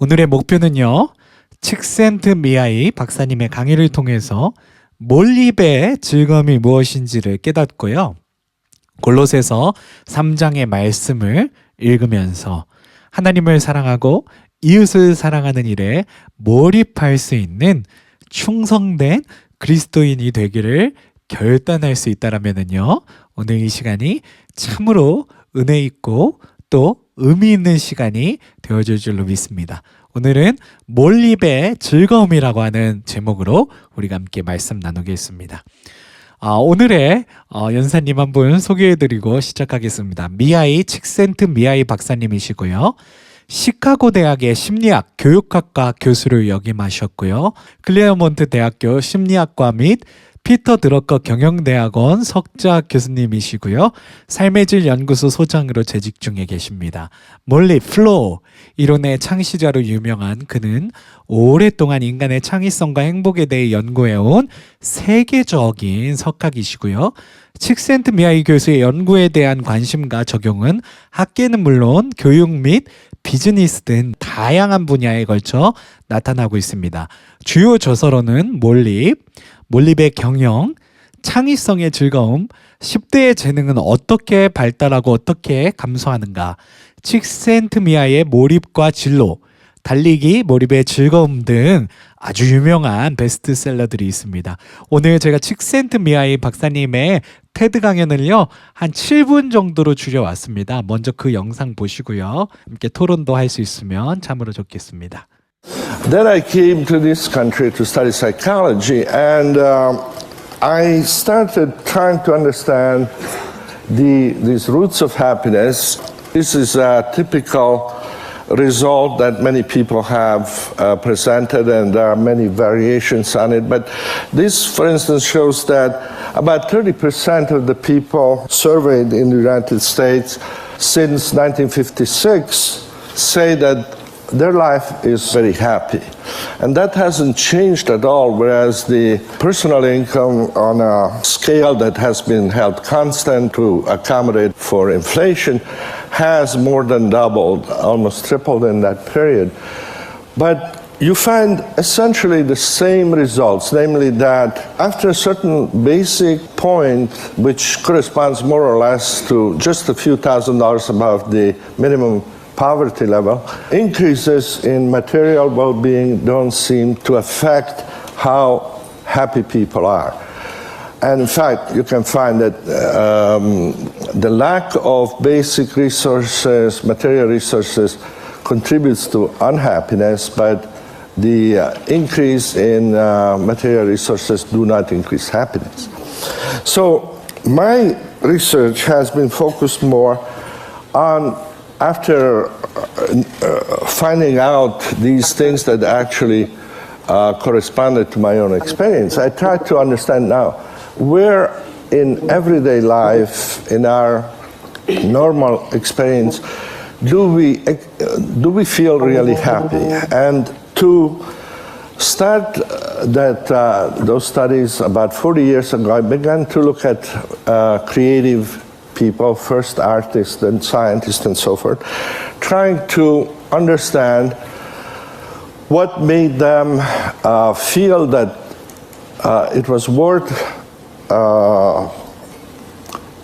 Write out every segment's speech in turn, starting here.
오늘의 목표는요. 칙센트 미아이 박사님의 강의를 통해서 몰입의 즐거움이 무엇인지를 깨닫고요. 골로새서 3장의 말씀을 읽으면서 하나님을 사랑하고 이웃을 사랑하는 일에 몰입할 수 있는 충성된 그리스도인이 되기를 결단할 수 있다라면은요. 오늘 이 시간이 참으로 은혜 있고 또 의미 있는 시간이 되어줄 줄로 믿습니다. 오늘은 몰입의 즐거움이라고 하는 제목으로 우리가 함께 말씀 나누겠습니다. 아, 오늘의 어, 연사님 한 분 소개해드리고 시작하겠습니다. 미아이 칙센트 미아이 박사님이시고요. 시카고 대학의 심리학 교육학과 교수를 역임하셨고요. 클레어몬트 대학교 심리학과 및 피터 드러커 경영대학원 석자 교수님이시고요. 삶의 질 연구소 소장으로 재직 중에 계십니다. 몰리 플로 이론의 창시자로 유명한 그는 오랫동안 인간의 창의성과 행복에 대해 연구해온 세계적인 석학이시고요. 칙센트 미아이 교수의 연구에 대한 관심과 적용은 학계는 물론 교육 및 비즈니스 등 다양한 분야에 걸쳐 나타나고 있습니다. 주요 저서로는 몰립, 몰립의 경영, 창의성의 즐거움, 10대의 재능은 어떻게 발달하고 어떻게 감소하는가, 칙센트미아의 몰입과 진로, 달리기, 몰입의 즐거움 등 아주 유명한 베스트셀러들이 있습니다. 오늘 제가 칙센트미아의 박사님의 테드 강연을요, 한 7분 정도로 줄여왔습니다. 먼저 그 영상 보시고요. 함께 토론도 할 수 있으면 참으로 좋겠습니다. Then I came to this country to study psychology, and um, I started trying to understand the, these roots of happiness. This is a typical result that many people have uh, presented, and there are many variations on it. But this, for instance, shows that about 30% of the people surveyed in the United States since 1956 say that their life is very happy. And that hasn't changed at all, whereas the personal income on a scale that has been held constant to accommodate for inflation has more than doubled, almost tripled in that period. But you find essentially the same results, namely that after a certain basic point, which corresponds more or less to just a few thousand dollars above the minimum poverty level, increases in material well being don't seem to affect how happy people are. And in fact, you can find that um, the lack of basic resources, material resources, contributes to unhappiness, but the uh, increase in uh, material resources do not increase happiness. So my research has been focused more on after uh, uh, finding out these things that actually uh, corresponded to my own experience, I tried to understand now where in everyday life, in our normal experience, do we, do we feel really happy? And to start that, uh, those studies about 40 years ago, I began to look at uh, creative people, first artists, then scientists, and so forth, trying to understand what made them uh, feel that uh, it was worth uh,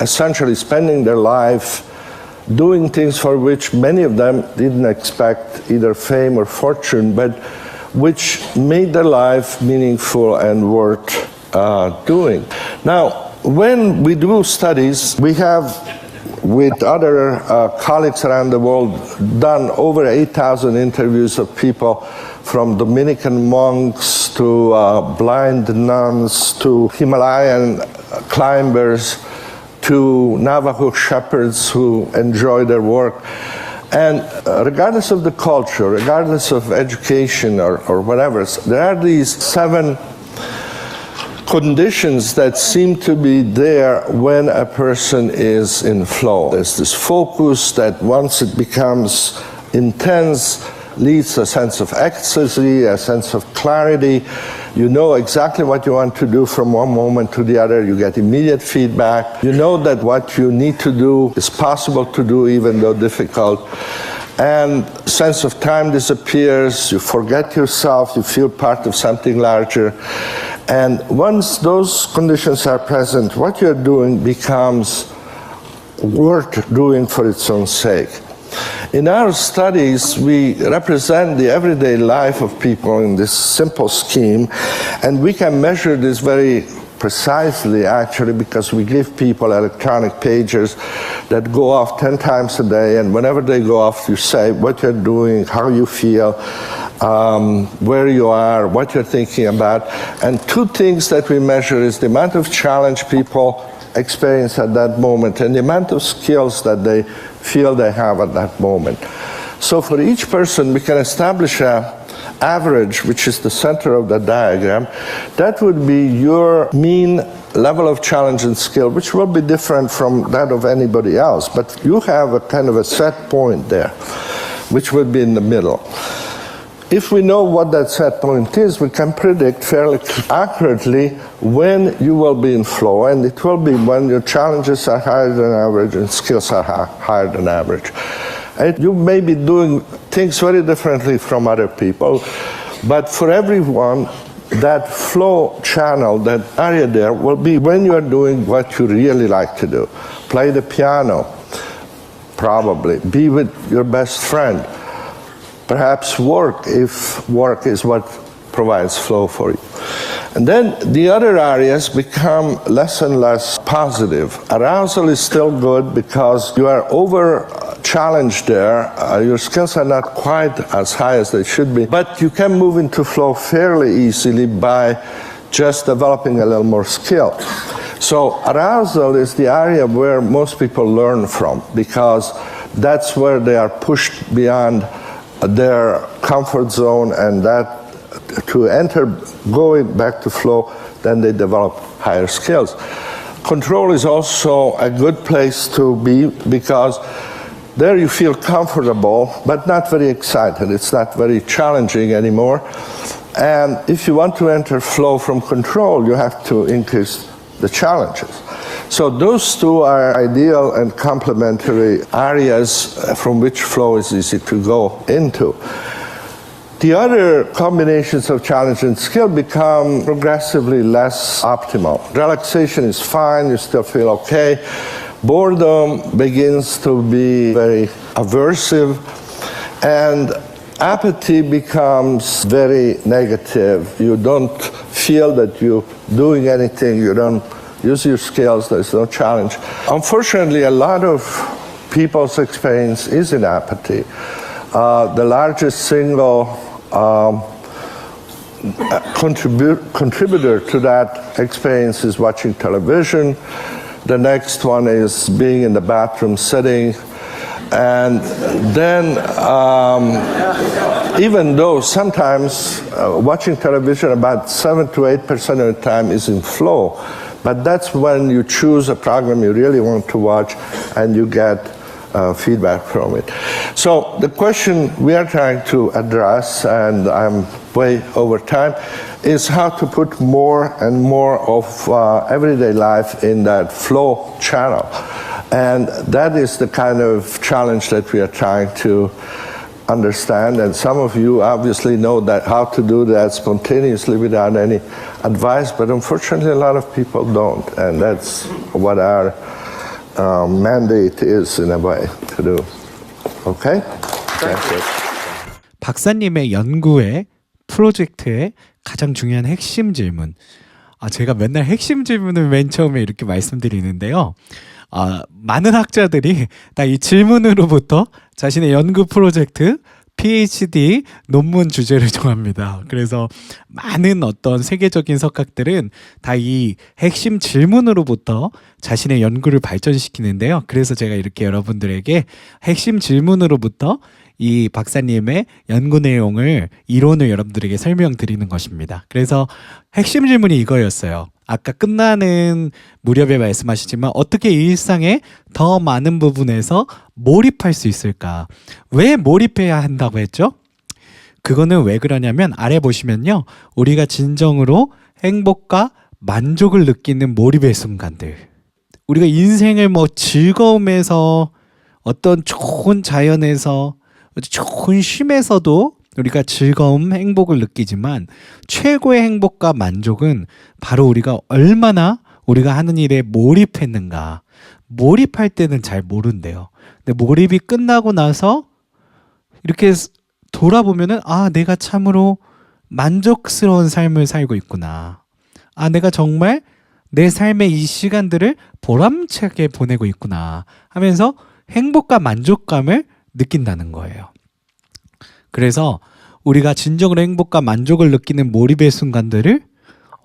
essentially spending their life doing things for which many of them didn't expect either fame or fortune, but which made their life meaningful and worth uh, doing. Now, when we do studies, we have with other uh, colleagues around the world done over 8,000 interviews of people from Dominican monks to uh, blind nuns to Himalayan climbers to Navajo shepherds who enjoy their work. And uh, regardless of the culture, regardless of education or, or whatever, there are these seven conditions that seem to be there when a person is in flow. There's this focus that once it becomes intense, leads a sense of ecstasy, a sense of clarity. You know exactly what you want to do from one moment to the other. You get immediate feedback. You know that what you need to do is possible to do, even though difficult. And sense of time disappears. You forget yourself. You feel part of something larger. And once those conditions are present, what you're doing becomes worth doing for its own sake. In our studies, we represent the everyday life of people in this simple scheme, and we can measure this very precisely actually because we give people electronic pages that go off 10 times a day, and whenever they go off, you say what you're doing, how you feel, um, where you are, what you're thinking about. And two things that we measure is the amount of challenge people experience at that moment and the amount of skills that they feel they have at that moment. So for each person, we can establish a average, which is the center of the diagram. That would be your mean level of challenge and skill, which will be different from that of anybody else. But you have a kind of a set point there, which would be in the middle. If we know what that set point is, we can predict fairly accurately when you will be in flow, and it will be when your challenges are higher than average and skills are hi- higher than average. And you may be doing things very differently from other people, but for everyone, that flow channel, that area there, will be when you are doing what you really like to do. Play the piano, probably. Be with your best friend perhaps work if work is what provides flow for you. And then the other areas become less and less positive. Arousal is still good because you are over challenged there. Uh, your skills are not quite as high as they should be, but you can move into flow fairly easily by just developing a little more skill. So arousal is the area where most people learn from because that's where they are pushed beyond their comfort zone and that to enter going back to flow then they develop higher skills control is also a good place to be because there you feel comfortable but not very excited. It's not very challenging anymore. And if you want to enter flow from control you have to increase the challenges so those two are ideal and complementary areas from which flow is easy to go into. The other combinations of challenge and skill become progressively less optimal. Relaxation is fine, you still feel okay. Boredom begins to be very aversive, and apathy becomes very negative. You don't feel that you're doing anything, you don't use your skills, there's no challenge. Unfortunately, a lot of people's experience is in apathy. Uh, the largest single um, contribu- contributor to that experience is watching television. The next one is being in the bathroom sitting. And then, um, even though sometimes uh, watching television about 7 to 8% of the time is in flow, but that's when you choose a program you really want to watch and you get uh, feedback from it. So the question we are trying to address, and I'm way over time, is how to put more and more of uh, everyday life in that flow channel. And that is the kind of challenge that we are trying to understand. And some of you obviously know that how to do that spontaneously without any advice, but unfortunately, a lot of people don't. And that's what our um, mandate is in a way to do. Okay? That's it. 박사님의 연구의 프로젝트의 가장 중요한 핵심 질문. 아, 제가 맨날 핵심 질문을 맨 처음에 이렇게 말씀드리는데요. 아, 많은 학자들이 다이 질문으로부터 자신의 연구 프로젝트, PhD 논문 주제를 정합니다. 그래서 많은 어떤 세계적인 석학들은 다 이 핵심 질문으로부터 자신의 연구를 발전시키는데요. 그래서 제가 이렇게 여러분들에게 핵심 질문으로부터 이 박사님의 연구 내용을 이론을 여러분들에게 설명드리는 것입니다. 그래서 핵심 질문이 이거였어요. 아까 끝나는 무렵에 말씀하시지만 어떻게 일상의 더 많은 부분에서 몰입할 수 있을까? 왜 몰입해야 한다고 했죠? 그거는 왜 그러냐면 아래 보시면요. 우리가 진정으로 행복과 만족을 느끼는 몰입의 순간들. 우리가 인생을 뭐 즐거움에서 어떤 좋은 자연에서 좋은 쉼에서도 우리가 즐거움, 행복을 느끼지만 최고의 행복과 만족은 바로 우리가 얼마나 우리가 하는 일에 몰입했는가. 몰입할 때는 잘 모른대요. 근데 몰입이 끝나고 나서 이렇게 스- 돌아보면은 아, 내가 참으로 만족스러운 삶을 살고 있구나. 아, 내가 정말 내 삶의 이 시간들을 보람차게 보내고 있구나 하면서 행복과 만족감을 느낀다는 거예요. 그래서 우리가 진정으로 행복과 만족을 느끼는 몰입의 순간들을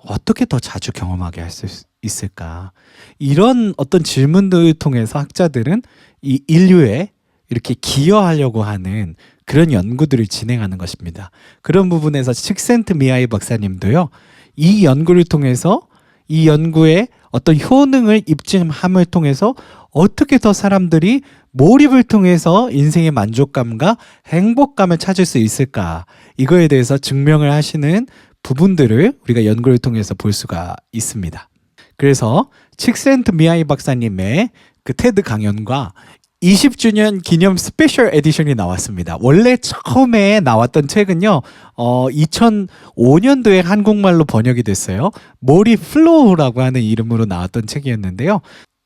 어떻게 더 자주 경험하게 할 수 있을까? 이런 어떤 질문들을 통해서 학자들은 이 인류에 이렇게 기여하려고 하는 그런 연구들을 진행하는 것입니다. 그런 부분에서 칙센트 미아이 박사님도요, 이 연구를 통해서 이 연구의 어떤 효능을 입증함을 통해서 어떻게 더 사람들이 몰입을 통해서 인생의 만족감과 행복감을 찾을 수 있을까 이거에 대해서 증명을 하시는 부분들을 우리가 연구를 통해서 볼 수가 있습니다. 그래서 칙센트 미아이 박사님의 그 테드 강연과 20주년 기념 스페셜 에디션이 나왔습니다. 원래 처음에 나왔던 책은요, 어, 2005년도에 한국말로 번역이 됐어요. 모리 플로우라고 하는 이름으로 나왔던 책이었는데요.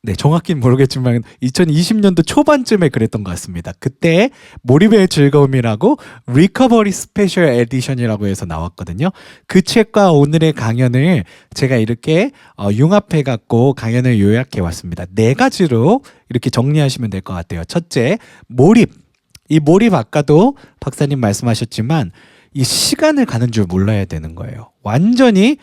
네, 정확히는 모르겠지만 2020년도 초반쯤에 그랬던 것 같습니다. 그때 몰입의 즐거움이라고 리커버리 스페셜 에디션이라고 해서 나왔거든요. 그 책과 오늘의 강연을 제가 이렇게 어, 융합해 갖고 강연을 요약해 왔습니다. 네 가지로 이렇게 정리하시면 될 것 같아요. 첫째, 몰입. 이 몰입 아까도 박사님 말씀하셨지만 이 시간을 가는 줄 몰라야 되는 거예요. 완전히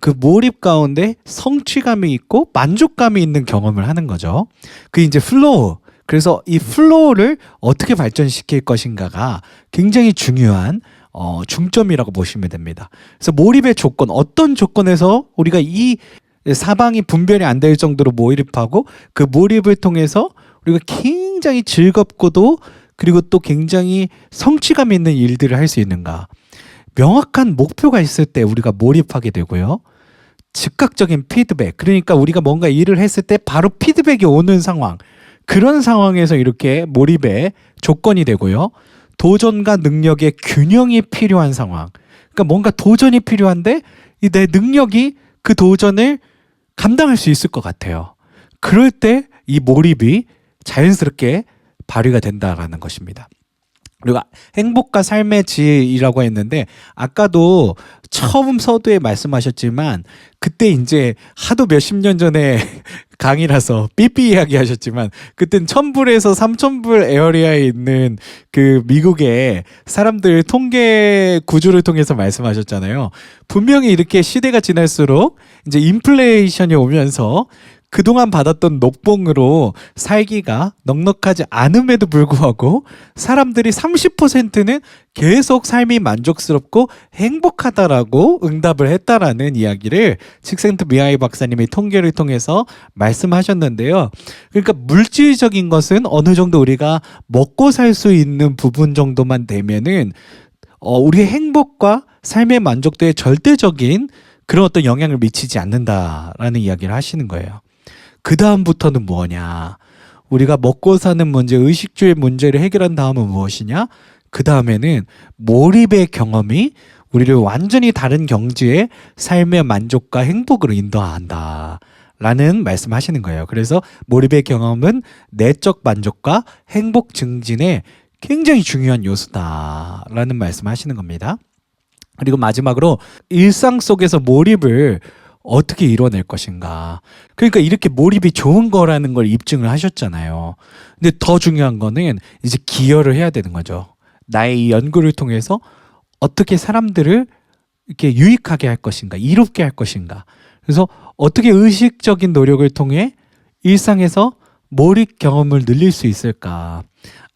그 몰입 가운데 성취감이 있고 만족감이 있는 경험을 하는 거죠. 그 이제 플로우. 그래서 이 플로우를 어떻게 발전시킬 것인가가 굉장히 중요한 어, 중점이라고 보시면 됩니다. 그래서 몰입의 조건, 어떤 조건에서 우리가 이 사방이 분별이 안 될 정도로 몰입하고 그 몰입을 통해서 우리가 굉장히 즐겁고도 그리고 또 굉장히 성취감 있는 일들을 할 수 있는가. 명확한 목표가 있을 때 우리가 몰입하게 되고요. 즉각적인 피드백. 그러니까 우리가 뭔가 일을 했을 때 바로 피드백이 오는 상황. 그런 상황에서 이렇게 몰입의 조건이 되고요. 도전과 능력의 균형이 필요한 상황. 그러니까 뭔가 도전이 필요한데 이내 능력이 그 도전을 감당할 수 있을 것 같아요. 그럴 때 이 몰입이 자연스럽게 발휘가 된다라는 것입니다. 그리고 행복과 삶의 지혜이라고 했는데 아까도 처음 서두에 말씀하셨지만 그때 이제 하도 몇십 년 전에 강의라서 삐삐 이야기 하셨지만 그땐 천불에서 삼천불 에어리아에 있는 그 미국의 사람들 통계 구조를 통해서 말씀하셨잖아요. 분명히 이렇게 시대가 지날수록 이제 인플레이션이 오면서 그동안 받았던 녹봉으로 살기가 넉넉하지 않음에도 불구하고 사람들이 30%는 계속 삶이 만족스럽고 행복하다라고 응답을 했다라는 이야기를 칙센트 미아이 박사님이 통계를 통해서 말씀하셨는데요. 그러니까 물질적인 것은 어느 정도 우리가 먹고 살 수 있는 부분 정도만 되면은 어, 우리의 행복과 삶의 만족도에 절대적인 그런 어떤 영향을 미치지 않는다라는 이야기를 하시는 거예요. 그 다음부터는 뭐냐? 우리가 먹고 사는 문제, 의식주의 문제를 해결한 다음은 무엇이냐? 그 다음에는 몰입의 경험이 우리를 완전히 다른 경지의 삶의 만족과 행복으로 인도한다. 라는 말씀하시는 거예요. 그래서 몰입의 경험은 내적 만족과 행복 증진에 굉장히 중요한 요소다 라는 말씀하시는 겁니다. 그리고 마지막으로 일상 속에서 몰입을 어떻게 이뤄낼 것인가. 그러니까 이렇게 몰입이 좋은 거라는 걸 입증을 하셨잖아요. 근데 더 중요한 거는 이제 기여를 해야 되는 거죠. 나의 이 연구를 통해서 어떻게 사람들을 이렇게 유익하게 할 것인가, 이롭게 할 것인가. 그래서 어떻게 의식적인 노력을 통해 일상에서 몰입 경험을 늘릴 수 있을까?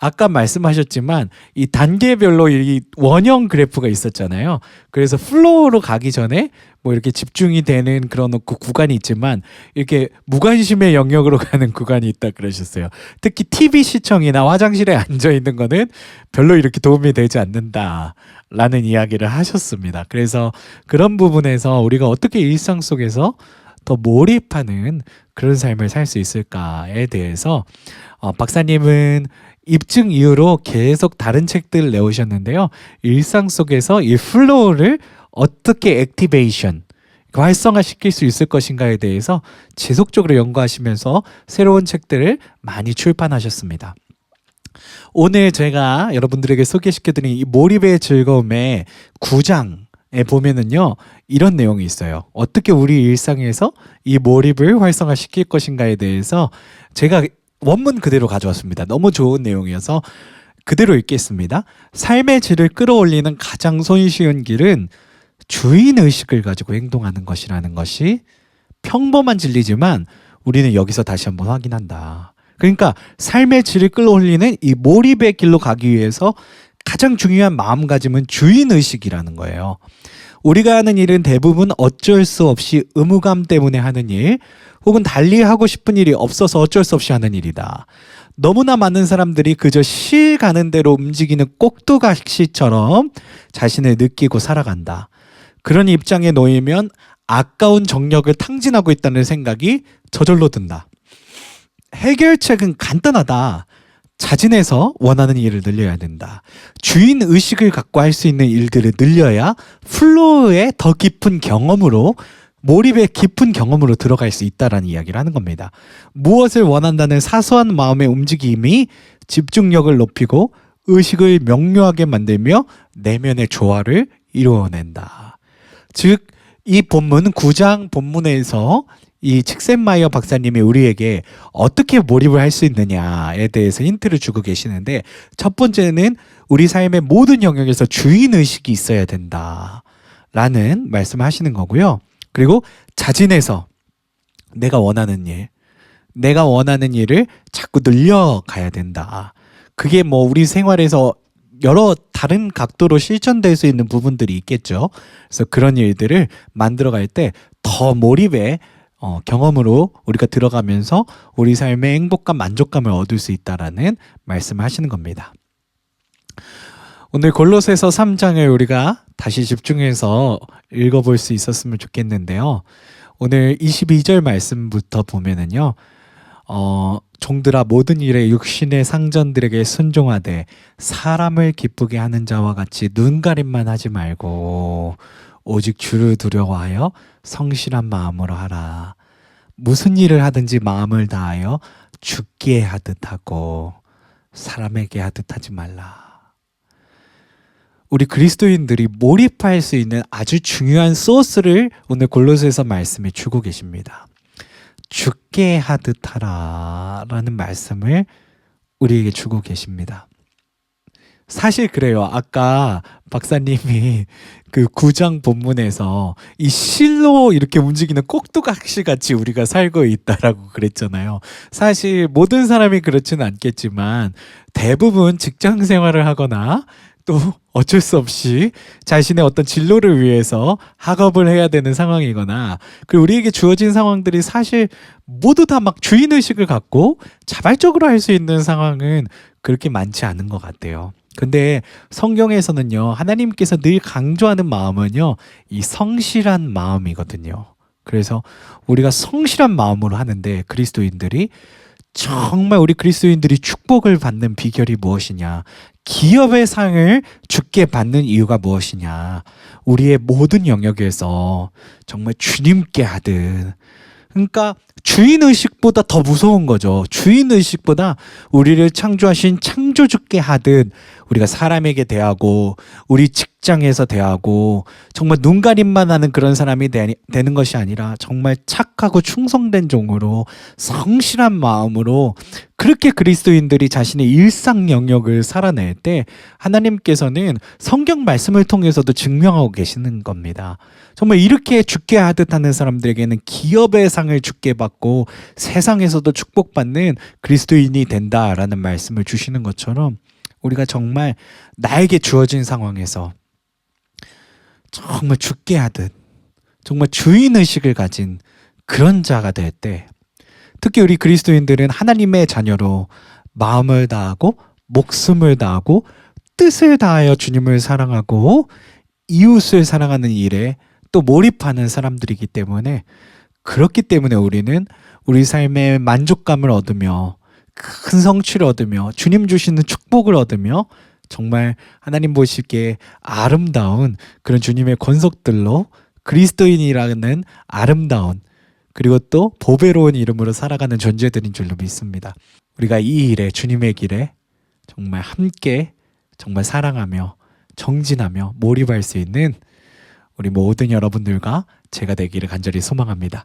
아까 말씀하셨지만 이 단계별로 이 원형 그래프가 있었잖아요. 그래서 플로우로 가기 전에 뭐 이렇게 집중이 되는 그런 그 구간이 있지만 이렇게 무관심의 영역으로 가는 구간이 있다 그러셨어요. 특히 TV 시청이나 화장실에 앉아 있는 거는 별로 이렇게 도움이 되지 않는다라는 이야기를 하셨습니다. 그래서 그런 부분에서 우리가 어떻게 일상 속에서 더 몰입하는 그런 삶을 살 수 있을까에 대해서 어, 박사님은 입증 이후로 계속 다른 책들을 내오셨는데요. 일상 속에서 이 플로우를 어떻게 액티베이션 그 활성화시킬 수 있을 것인가에 대해서 지속적으로 연구하시면서 새로운 책들을 많이 출판하셨습니다. 오늘 제가 여러분들에게 소개시켜드린 이 몰입의 즐거움의 9장에 보면은요, 이런 내용이 있어요. 어떻게 우리 일상에서 이 몰입을 활성화시킬 것인가에 대해서 제가 원문 그대로 가져왔습니다. 너무 좋은 내용이어서 그대로 읽겠습니다. 삶의 질을 끌어올리는 가장 손쉬운 길은 주인 의식을 가지고 행동하는 것이라는 것이 평범한 진리지만 우리는 여기서 다시 한번 확인한다. 그러니까 삶의 질을 끌어올리는 이 몰입의 길로 가기 위해서 가장 중요한 마음가짐은 주인 의식이라는 거예요. 우리가 하는 일은 대부분 어쩔 수 없이 의무감 때문에 하는 일, 혹은 달리 하고 싶은 일이 없어서 어쩔 수 없이 하는 일이다. 너무나 많은 사람들이 그저 실 가는 대로 움직이는 꼭두각시처럼 자신을 느끼고 살아간다. 그런 입장에 놓이면 아까운 정력을 탕진하고 있다는 생각이 저절로 든다. 해결책은 간단하다. 자진해서 원하는 일을 늘려야 된다. 주인 의식을 갖고 할 수 있는 일들을 늘려야 플로우의 더 깊은 경험으로 몰입의 깊은 경험으로 들어갈 수 있다라는 이야기를 하는 겁니다. 무엇을 원한다는 사소한 마음의 움직임이 집중력을 높이고 의식을 명료하게 만들며 내면의 조화를 이루어낸다. 즉, 이 본문 9장 본문에서 이 칙센마이어 박사님이 우리에게 어떻게 몰입을 할 수 있느냐에 대해서 힌트를 주고 계시는데 첫 번째는 우리 삶의 모든 영역에서 주인 의식이 있어야 된다. 라는 말씀을 하시는 거고요. 그리고 자진해서 내가 원하는 일, 내가 원하는 일을 자꾸 늘려가야 된다. 그게 뭐 우리 생활에서 여러 다른 각도로 실천될 수 있는 부분들이 있겠죠. 그래서 그런 일들을 만들어갈 때 더 몰입의 어, 경험으로 우리가 들어가면서 우리 삶의 행복감, 만족감을 얻을 수 있다라는 말씀을 하시는 겁니다. 오늘 골로새서 3장을 우리가 다시 집중해서 읽어볼 수 있었으면 좋겠는데요. 오늘 22절 말씀부터 보면은요. 어, 종들아 모든 일에 육신의 상전들에게 순종하되 사람을 기쁘게 하는 자와 같이 눈 가림만 하지 말고 오직 주를 두려워하여 성실한 마음으로 하라. 무슨 일을 하든지 마음을 다하여 죽게 하듯 하고 사람에게 하듯 하지 말라. 우리 그리스도인들이 몰입할 수 있는 아주 중요한 소스를 오늘 골로새서 말씀에 주고 계십니다. 죽게 하듯 하라라는 말씀을 우리에게 주고 계십니다. 사실 그래요. 아까 박사님이 그 구장 본문에서 이 실로 이렇게 움직이는 꼭두각시 같이 우리가 살고 있다라고 그랬잖아요. 사실 모든 사람이 그렇지는 않겠지만 대부분 직장 생활을 하거나 또 어쩔 수 없이 자신의 어떤 진로를 위해서 학업을 해야 되는 상황이거나 그리고 우리에게 주어진 상황들이 사실 모두 다 막 주인 의식을 갖고 자발적으로 할 수 있는 상황은 그렇게 많지 않은 것 같아요. 근데 성경에서는요, 하나님께서 늘 강조하는 마음은요, 이 성실한 마음이거든요. 그래서 우리가 성실한 마음으로 하는데 그리스도인들이 정말 우리 그리스도인들이 축복을 받는 비결이 무엇이냐? 기업의 상을 주께 받는 이유가 무엇이냐? 우리의 모든 영역에서 정말 주님께 하듯. 그러니까 주인 의식보다 더 무서운 거죠. 주인 의식보다 우리를 창조하신 창조주께 하듯 우리가 사람에게 대하고 우리 직 직장에서 대하고 정말 눈 가림만 하는 그런 사람이 되, 되는 것이 아니라 정말 착하고 충성된 종으로 성실한 마음으로 그렇게 그리스도인들이 자신의 일상 영역을 살아낼 때 하나님께서는 성경 말씀을 통해서도 증명하고 계시는 겁니다. 정말 이렇게 죽게 하듯 하는 사람들에게는 기업의 상을 죽게 받고 세상에서도 축복받는 그리스도인이 된다라는 말씀을 주시는 것처럼 우리가 정말 나에게 주어진 상황에서 정말 죽게 하듯 정말 주인 의식을 가진 그런 자가 될 때 특히 우리 그리스도인들은 하나님의 자녀로 마음을 다하고 목숨을 다하고 뜻을 다하여 주님을 사랑하고 이웃을 사랑하는 일에 또 몰입하는 사람들이기 때문에 그렇기 때문에 우리는 우리 삶의 만족감을 얻으며 큰 성취를 얻으며 주님 주시는 축복을 얻으며 정말 하나님 보시기에 아름다운 그런 주님의 권속들로 그리스도인이라는 아름다운 그리고 또 보배로운 이름으로 살아가는 존재들인 줄로 믿습니다. 우리가 이 일에 주님의 길에 정말 함께 정말 사랑하며 정진하며 몰입할 수 있는 우리 모든 여러분들과 제가 되기를 간절히 소망합니다.